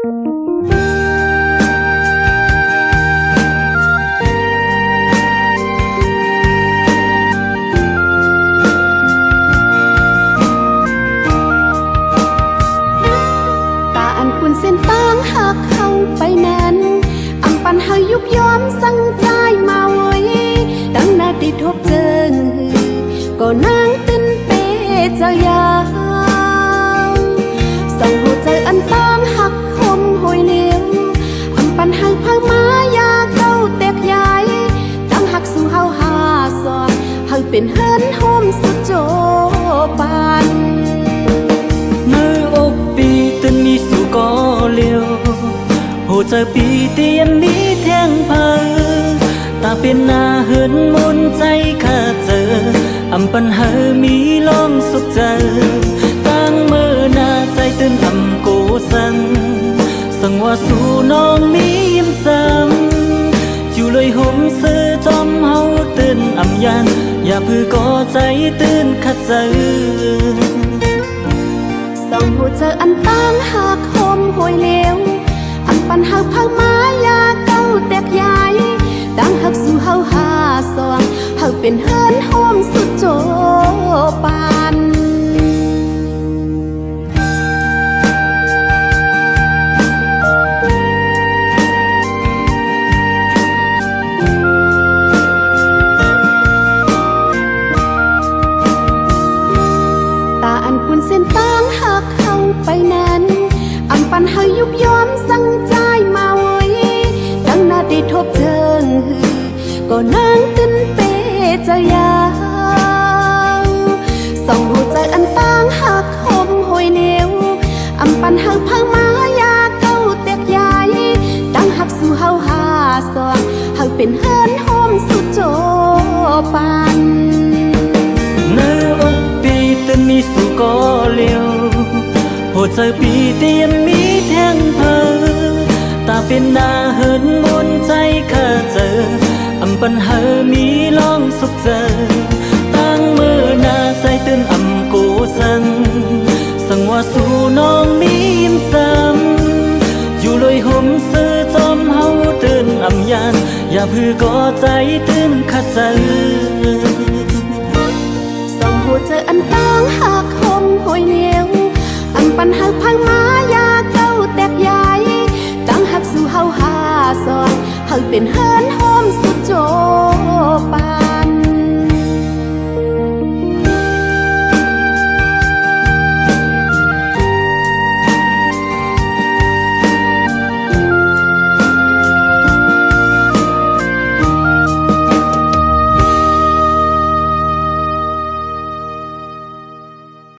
ตาอันคุณเส้นตั้งหักเข้าไปนั้นอังปันหายุบย้อมสังใจมาไว้ตั้งนาติทบเจิงก็นางตินเปเจ้ายา เป็นเฮิรนโฮมสุดโจปันมืออกปีตึนมีสู่ก็เลียวโหจอปีเตียนมีแทงเพอตาเป็นหน้าเหินมุนใจข้าเจออำปัญหามีลองสุขเจอตั้งมือหน้าใจตื่นอำโกสังสังว่าสู่น้องมียิ้มซ้ำอยู่เลยห่มเสื้อจอมเฮาตื่นอำยัน อย่าเพื่อก่อใจตื่นขัดใจส่องหัวเจออันตั้งหักคมหวยเลี้ยวอันปันหักพังมายา ส้นต่างหักเข้าไปนั้นอันปันหายุบย้อมสั่งใจมาไว้ตั้งนาได้ทบเทิงหือก็นางตินเปเจะยาวส่องหัวใจอันตา ก็เลียวโหเจอปีเตียนมีแทงเพอตาเป็นหน้าเหินมนใจข้าเจออำปัญหามีลองสุขเจอตั้งมือหน้าใจตื่นอำโกสังสังว่า ปันหักพังมายาเจ้าแตกใหญ่ตั้งหักสู่เฮาหาซอยเฮาเป็นเฮิน